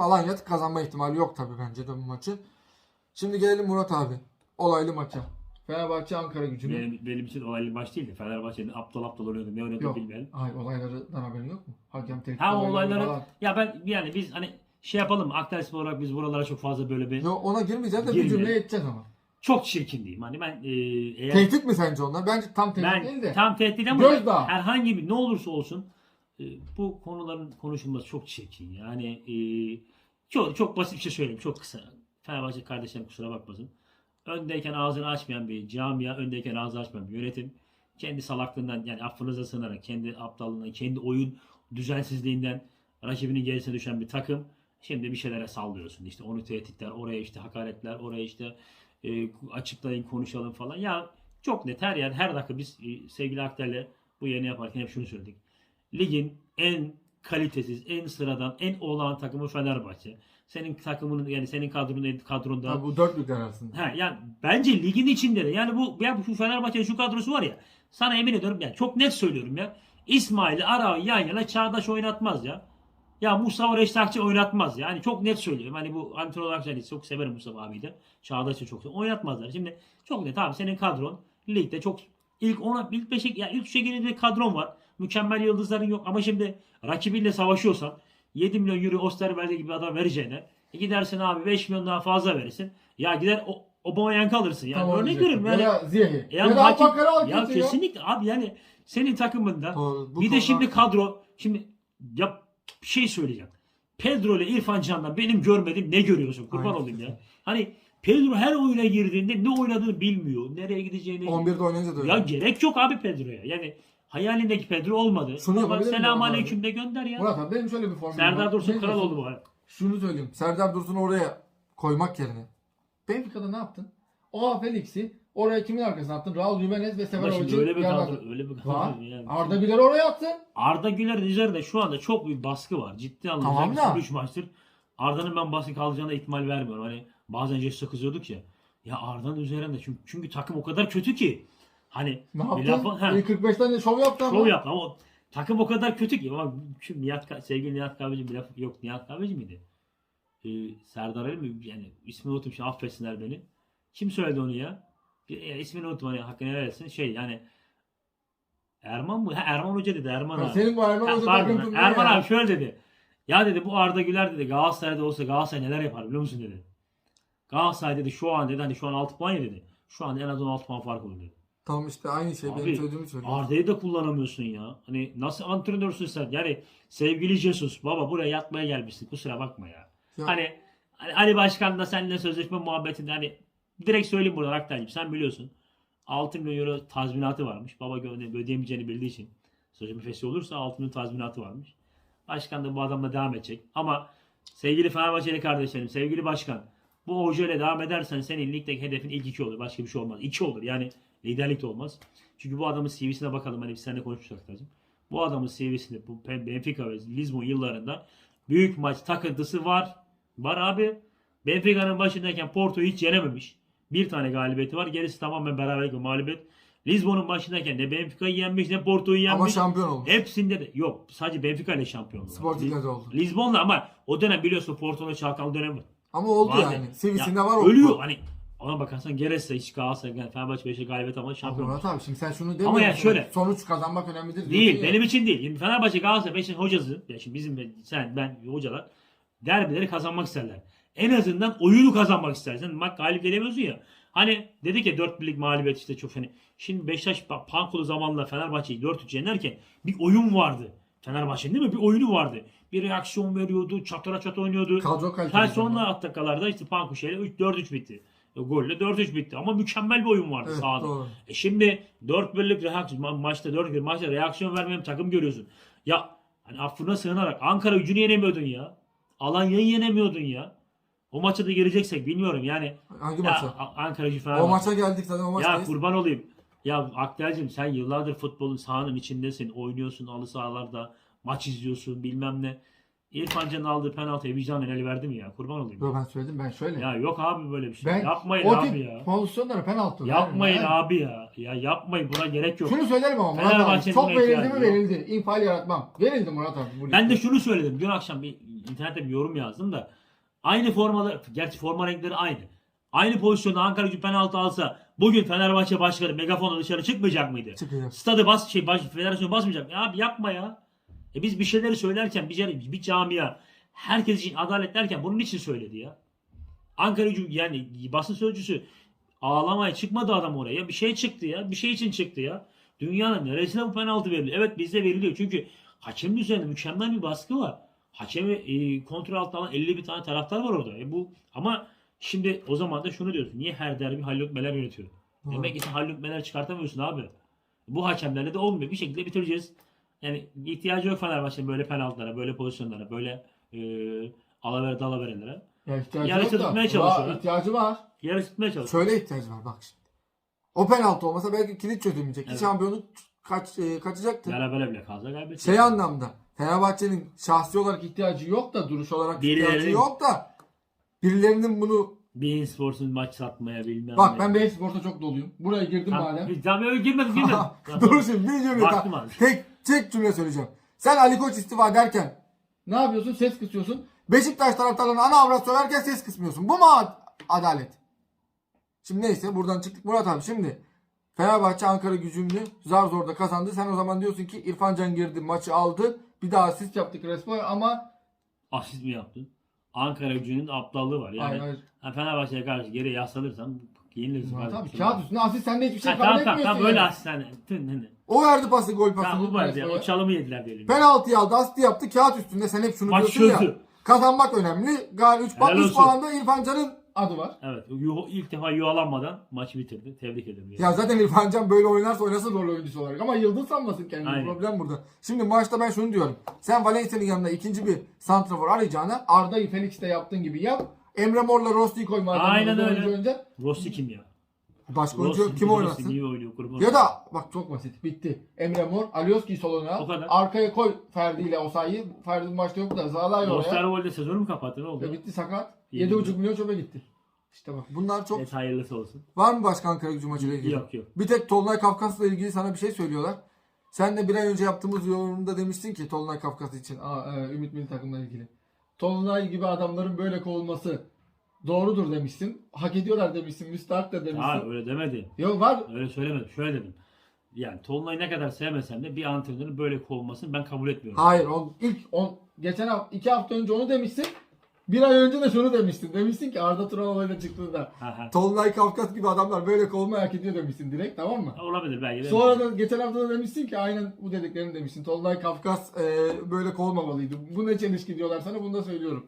düşünüyorum. Alanya kazanma ihtimali yok tabii bence de bu maçı. Şimdi gelelim Murat abi. Olaylı maça. Fenerbahçe Ankara gücünü. Benim, benim için olaylı maç değildi. Fenerbahçe'nin aptal aptal oynuyordu. Ne oynadı Yok. bilmeyelim. Hayır olaylardan haberin yok mu? Hakem tehdit Ha olayları falan. ya ben yani biz hani şey yapalım? Akdeniz olarak biz buralara çok fazla böyle bir Yo, ona girmeyeceğiz de bir cümle edeceğiz ama. çok çirkin diyeyim. Hani ben e, eğer Tehdit mi sence onlar? Bence tam tehdit değil ben de. tam tehdit ama Gözdağı. herhangi bir ne olursa olsun e, bu konuların konuşulması çok çirkin. Yani e, çok çok basit bir şey söyleyeyim. Çok kısa. Fenerbahçe kardeşlerim kusura bakmasın. Öndeyken ağzını açmayan bir camia, öndeyken ağzı açmayan bir yönetim. Kendi salaklığından yani affınıza sığınarak, kendi aptallığından, kendi oyun düzensizliğinden rakibinin gerisine düşen bir takım. Şimdi bir şeylere sallıyorsun. İşte onu tehditler, oraya işte hakaretler, oraya işte e, açıklayın, konuşalım falan. Ya çok net her yer, her dakika biz e, sevgili Akter'le bu yayını yaparken hep şunu söyledik. Ligin en kalitesiz, en sıradan, en olağan takımı Fenerbahçe. Senin takımının yani senin kadronun kadronda Ha, bu dört büyükler arasında. Ha yani bence ligin içinde de yani bu ya şu Fenerbahçe'nin şu kadrosu var ya sana emin ediyorum ya çok net söylüyorum ya. İsmail'i Arao'yu yan yana Çağdaş oynatmaz ya. Ya Mustafa Reştakçı oynatmaz ya. Hani çok net söylüyorum. Hani bu antrenör olarak yani çok severim Mustafa abiyi de. Çağdaş'ı çok severim. Oynatmazlar. Şimdi çok net abi senin kadron ligde çok ilk ona ilk beşe ya ilk üçe girince kadron var. Mükemmel yıldızların yok ama şimdi rakibinle savaşıyorsan 7 milyon euro Osterwelde gibi adam vereceğine e gidersin abi 5 milyon daha fazla verirsin. Ya gider o Aubameyang'ı alırsın. Yani Tam onu örnek veriyorum yani. Ya Ziyeh'i. Ya, Ya, da al ya kesinlikle abi yani senin takımında Doğru, bir de şimdi kadro şimdi ya bir şey söyleyeceğim. Pedro ile İrfan Can'dan benim görmediğim ne görüyorsun? Kurban Aynen. olayım ya. Hani Pedro her oyuna girdiğinde ne oynadığını bilmiyor. Nereye gideceğini 11'de oynayınca da öyle. Ya gerek yok abi Pedro'ya. Yani hayalindeki Pedro olmadı. Şunu yapabilir miyim selam abi? aleyküm de gönder ya. Murat abi benim şöyle bir formülüm Serdar var. Dursun Ne kral diyorsun? oldu bu arada. Şunu söyleyeyim. Serdar Dursun'u oraya koymak yerine. Benfica'da ne yaptın? Oha Felix'i oraya kimin arkasına attın? Raul Jimenez ve Sefer Ama şimdi Hoca'yı öyle bir kadro, öyle bir Var. kadro. Yani. Arda Güler oraya attın. Arda Güler'in üzerinde şu anda çok büyük baskı var. Ciddi anlamda. Tamam da. 3 maçtır. Arda'nın ben baskı kalacağına ihtimal vermiyorum. Hani bazen Jesus'a kızıyorduk ya. Ya Arda'nın üzerinde çünkü, çünkü takım o kadar kötü ki. Hani Ne bir yaptın? lafı- ha, İlk 45'ten de şov yaptı ama. şov yaptı ama o takım o kadar kötü ki. Ama şu Nihat, Ka- sevgili Nihat Kahveci bir laf yok. Nihat Kahveci miydi? Ee, Serdar Ali mi? Yani ismini unuttum şimdi affetsinler beni. Kim söyledi onu ya? Bir, ya ismini unuttum hani hakkını helal etsin. Şey yani Erman mı? Ha, Erman Hoca dedi Erman Ha, abi. Senin bu Erman Ha, Hoca pardon, Erman ya. abi şöyle dedi. Ya dedi bu Arda Güler dedi Galatasaray'da olsa Galatasaray neler yapar biliyor musun dedi. Galatasaray dedi şu an dedi hani şu an 6 puan ya dedi. Şu an en az 16 puan fark olur dedi. Tamam işte aynı şey. Abi, benim söylediğimi söylüyorum. Arda'yı da kullanamıyorsun ya. Hani nasıl antrenörsün sen? Yani sevgili Jesus baba buraya yatmaya gelmişsin kusura bakma ya. Ya- Hani, hani Ali Başkan da seninle sözleşme muhabbetinde hani direkt söyleyeyim burada Aktar'cığım sen biliyorsun. 6 milyon euro tazminatı varmış. Baba gö- ödeyemeyeceğini bildiği için. Sözleşme fesi olursa 6 milyon tazminatı varmış. Başkan da bu adamla devam edecek. Ama sevgili Fenerbahçeli kardeşlerim, sevgili başkan bu hoca devam edersen senin ligdeki hedefin ilk iki olur. Başka bir şey olmaz. İki olur. Yani liderlik de olmaz. Çünkü bu adamın CV'sine bakalım. Hani biz seninle konuşmuştuk Aktar'cığım. Bu adamın CV'sinde bu Benfica ve Lisbon yıllarında büyük maç takıntısı var. Var abi. Benfica'nın başındayken Porto'yu hiç yenememiş. Bir tane galibiyeti var. Gerisi tamamen beraberlik ve mağlubiyet. Lisbon'un başındayken ne Benfica'yı yenmiş ne Porto'yu Ama yenmiş. şampiyon olmuş. Hepsinde de yok. Sadece Benfica ile şampiyon oldu. Sporting'de de oldu. Lisbon'la ama o dönem biliyorsun Porto'nun çalkalı dönemi. Ama oldu Vardı. yani. CV'sinde Ya, var oldu. Ölüyor hani ona bakarsan Geres'le hiç Galatasaray yani Fenerbahçe Beşiktaş galibiyet ama şampiyon. Murat abi şimdi sen şunu demiyorsun. Ama ya şöyle- Sonuç kazanmak önemlidir. Değil. ya. Benim için değil. Şimdi Fenerbahçe Galatasaray Beşiktaş hocası ya şimdi bizim sen ben hocalar derbileri kazanmak isterler. En azından oyunu kazanmak istersen. Bak galip gelemiyorsun ya. Hani dedik ya 4 birlik mağlubiyet işte çok hani. Şimdi Beşiktaş pa- Pankolu zamanla Fenerbahçe'yi 4-3 yenerken bir oyun vardı. Fenerbahçe'nin değil mi? Bir oyunu vardı. Bir reaksiyon veriyordu. Çatıra çat oynuyordu. Kadro kalitesi. Ha sonra dakikalarda işte Pankuşe'yle 3-4-3 bitti. E, golle 4-3 bitti. Ama mükemmel bir oyun vardı Evet, sahada. doğru. E şimdi 4 birlik reaksiyon ma- maçta 4 bir maçta reaksiyon vermeyen takım görüyorsun. Ya hani affına sığınarak Ankara gücünü yenemiyordun ya. Alanya'yı yenemiyordun ya. O maça da gireceksek bilmiyorum yani. Hangi Ya, maça? Ankara gücü O falan. maça geldik zaten o Ya maçtayız. kurban olayım. Ya Akdel'cim sen yıllardır futbolun sahanın içindesin. Oynuyorsun halı sahalarda. Maç izliyorsun bilmem ne. İrfan Can'ın aldığı penaltıya vicdan el verdi mi ya? Kurban olayım. Yo ben söyledim ben şöyle. Ya yok abi böyle bir şey. ben yapmayın o abi tip ya. pozisyonlara penaltı. Yapmayın vermem. abi ya. Ya yapmayın buna gerek yok. Şunu söylerim ama Murat abi. Fenerbahçe'nin Çok verildi mi yok. verildi. İnfal yaratmam. Verildi Murat abi. bu Ben de ligde. şunu söyledim. Dün akşam bir internette bir yorum yazdım da aynı formalar gerçi forma renkleri aynı. Aynı pozisyonda Ankara gücü penaltı alsa bugün Fenerbahçe başkanı megafonla dışarı çıkmayacak mıydı? Çıkıyor. Stadı bas şey baş, federasyon basmayacak. mı? Ya abi yapma ya. E biz bir şeyleri söylerken bir, bir camia herkes için adalet derken bunun için söyledi ya. Ankara yani basın sözcüsü ağlamaya çıkmadı adam oraya. Bir şey çıktı ya. Bir şey için çıktı ya. Dünyanın neresine bu penaltı veriliyor? Evet bizde veriliyor. Çünkü hakemin üzerinde mükemmel bir baskı var. Hakemi e, kontrol altına alan 50 bir tane taraftar var orada. E, bu ama şimdi o zaman da şunu diyorsun. Niye her derbi Halil Meler yönetiyor? Demek ki sen Halil Meler çıkartamıyorsun abi. Bu hakemlerle de olmuyor. Bir şekilde bitireceğiz. Yani ihtiyacı yok Fenerbahçe'nin böyle penaltılara, böyle pozisyonlara, böyle e, alavere dalaverelere. Ya ihtiyacı yok da. tutmaya çalışıyor. Var, ihtiyacı var. Yarı tutmaya çalışıyor. Şöyle ihtiyacı var bak şimdi. O penaltı olmasa belki kilit çözülmeyecekti. Evet. Şampiyonluk kaç, e, kaçacaktı. Berabere bile kalsa kaybedecek. Şey anlamda Fenerbahçe'nin şahsi olarak ihtiyacı yok da duruş olarak ihtiyacı Birilerinin- yok da birilerinin bunu Bein Sports'un maç satmaya bilmem bak ne. ben Bey Spor'ta çok doluyum. Buraya girdim Tamam, madem. Tamam öyle girmedim girmedim. Dur şimdi bir cümle. Tek, tek cümle söyleyeceğim. Sen Ali Koç istifa derken ne yapıyorsun? Ses kısıyorsun. Beşiktaş taraftarlarına ana avrat söylerken ses kısmıyorsun. Bu mu ad- adalet? Şimdi neyse buradan çıktık Murat abi. Şimdi Fenerbahçe Ankara gücünü zar zor da kazandı. Sen o zaman diyorsun ki İrfan Can girdi maçı aldı. Bir daha asist yaptık Crespo ama Asist mi yaptın? Ankara gücünün aptallığı var. Yani hayır hayır. ha, Fenerbahçe'ye karşı geri yaslanırsan Murat abi kardeşim. kağıt üstünde asist sende hiçbir şey Ha, kabul tamam tamam etmiyorsun. tamam böyle yani. asist hani. Tın, tın. O verdi pası gol pasını. Tamam bu vardı ya. O çalımı yediler diyelim. Penaltıyı aldı, asisti yaptı. Kağıt üstünde sen hep şunu Maç diyorsun ya. çözdü. Kazanmak önemli. Gal 3 Helal 3 olsun. puanda İrfan Can'ın adı var. Evet. yuh- ilk defa yuvalanmadan maçı bitirdi. Tebrik ederim. Yani. Ya zaten İrfan Can böyle oynarsa oynasın rol oyuncusu olarak. Ama yıldız sanmasın kendini. Aynen. Problem burada. Şimdi maçta ben şunu diyorum. Sen Valencia'nın yanına ikinci bir santrafor arayacağına Arda'yı Felix'te yaptığın gibi yap. Emre Mor'la Rossi'yi koy madem. Aynen orada öyle. oynayacak. Rossi kim ya? Başka oyuncu Rossi. Kim Rossi oynasın? Niye oynuyor kurban? Ya da bak çok basit. Bitti. Emre Mor, Alioski'yi soluna O. Arkaya koy Ferdi ile Osayi'yi. Ferdi bu maçta yok da Zalay oraya. Osterwolde sezonu mu kapattı ne oldu? Ve bitti sakat. Yedi 7,5 milyon çöpe gitti. İşte bak bunlar çok... Evet hayırlısı olsun. Var mı başka Ankara gücü maçıyla ilgili? Yok yok. Bir tek Tolunay Kafkas'la ilgili sana bir şey söylüyorlar. Sen de bir ay önce yaptığımız yorumda demiştin ki Tolunay Kafkas için aa, e, Ümit Milli takımla ilgili. Tolunay gibi adamların böyle kovulması doğrudur demişsin. Hak ediyorlar demişsin. Müstahak da demişsin. öyle demedim. Yok var. Öyle söylemedim. Şöyle dedim. Yani Tolunay'ı ne kadar sevmesem de bir antrenörün böyle kovulmasını ben kabul etmiyorum. Hayır. On, ilk on, geçen hafta, iki hafta önce onu demişsin. Bir ay önce de şunu demiştin. Demiştin ki Arda Turan olayına çıktığında. Tolunay Kafkas gibi adamlar böyle kovulmayı hak ediyor demişsin direkt tamam mı? Olabilir belki de. Sonra da geçen hafta da demişsin ki aynen bu dediklerini demişsin. Tolunay Kafkas e, böyle kovulmamalıydı. Bu ne çelişki diyorlar sana bunu da söylüyorum.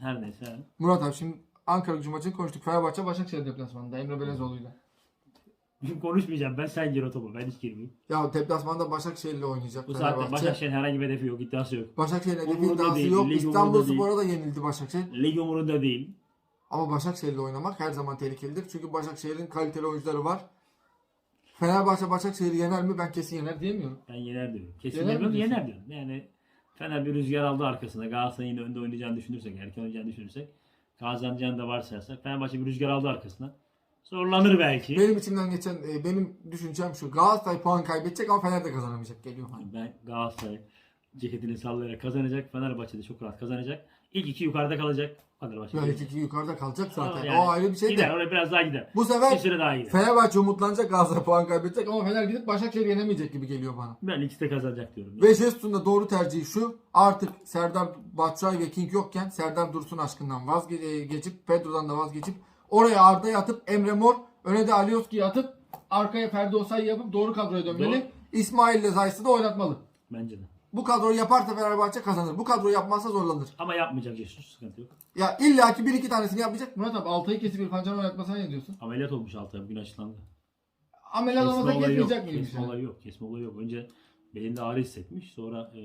Her neyse. Murat abi şimdi Ankara gücü maçını konuştuk. Fenerbahçe Başakşehir deplasmanında Emre Belezoğlu'yla. Konuşmayacağım. Ben sen gir o topu. Ben hiç girmeyeyim. Ya deplasmanda Başakşehir'le oynayacak Bu saatte. Başakşehir'in herhangi bir hedefi yok. iddiası yok. Başakşehir'in hedefi Umurunda iddiası değil, yok. lig İstanbul umurunda. Spor'a da yenildi Başakşehir. Lig umurunda değil. Ama Başakşehir'le oynamak her zaman tehlikelidir. Çünkü Başakşehir'in kaliteli oyuncuları var. Fenerbahçe Başakşehir'i yener mi? Ben kesin yener diyemiyorum. Ben yener diyorum. Kesin Yener mi demiyorum diyorsun? yener diyorum. Yani Fener bir rüzgar aldı arkasına. Galatasaray'ın yine önde oynayacağını düşünürsek, erken oynayacağını düşünürsek, kazanacağını da varsayarsak Fenerbahçe bir rüzgar aldı arkasına. Zorlanır belki. Benim içimden geçen, e, benim düşüncem şu. Galatasaray puan kaybedecek ama Fener de kazanamayacak geliyor. bana. Ben Galatasaray ceketini sallayarak kazanacak. Fenerbahçe de çok rahat kazanacak. İlk iki yukarıda kalacak. Fenerbahçe. Ya gelecek. iki yukarıda kalacak zaten. Yani o ayrı bir şey Gider de. oraya biraz daha gider. Bu Bir sefer süre daha gider. Fenerbahçe umutlanacak Galatasaray puan kaybedecek ama Fener gidip Başakşehir'i yenemeyecek gibi geliyor bana. Ben ikisi de kazanacak diyorum. Ve Jesus'un da doğru tercihi şu. Artık Serdar Batshuayi ve King yokken Serdar Dursun aşkından vazgeçip Pedro'dan da vazgeçip oraya Arda'yı atıp Emre Mor öne de Alioski'yi atıp arkaya Ferdi Osay yapıp doğru kadroya dönmeli. Doğru. İsmail ile Zayt'ı da oynatmalı. Bence de. Bu kadroyu yaparsa Fenerbahçe kazanır. Bu kadroyu yapmazsa zorlanır. Ama yapmayacak Jesus sıkıntı yok. Ya illaki bir iki tanesini yapmayacak. Murat abi Altay'ı kesip İrfan Can'ı oynatmasana ne diyorsun? Ameliyat olmuş altı bugün açıklandı. Ameliyat olmasa olayı yok. kesmeyecek miymiş? Kesme yani? olayı yok. Kesme olayı yok. Önce belinde ağrı hissetmiş. Sonra e,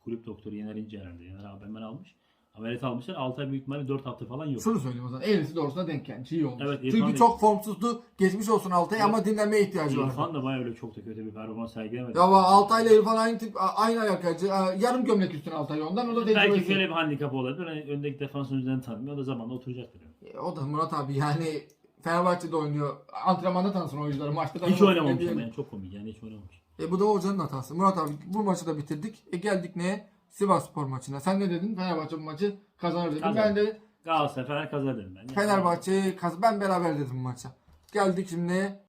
kulüp doktoru Yener İnce herhalde. Yener abi hemen almış. Ameliyat almışlar. Altay büyük ihtimalle 4 hafta falan yok. Şunu söyleyeyim o zaman. Eğrisi doğrusuna denk gelmiş. iyi olmuş. Evet, İrfan Çünkü da- çok formsuzdu. Geçmiş olsun Altay ama dinlenmeye ihtiyacı var. İrfan da bayağı öyle çok da kötü bir performans sergilemedi. Ya ama Altay ile İrfan aynı tip aynı ayak acı. Yarım gömlek üstüne Altay ondan. O da Belki tecrübesi. şöyle bir handikap olabilir. Hani öndeki defans oyuncularını tanımıyor. O da zamanla oturacaktır. Yani. E, O da Murat abi yani Fenerbahçe'de oynuyor. Antrenmanda tanısın oyuncuları. Maçta Hiç tanımasın oynamamış ama yani çok komik yani hiç oynamamış. E bu da hocanın hatası. Murat abi bu maçı da bitirdik. E geldik neye? Sivas Spor maçına. Sen ne dedin? Fenerbahçe bu maçı kazanır dedin. Kazanır. Ben de Galatasaray Fener kazanır dedim ben. Fenerbahçe'yi kaz ben beraber dedim maça. Geldik şimdi?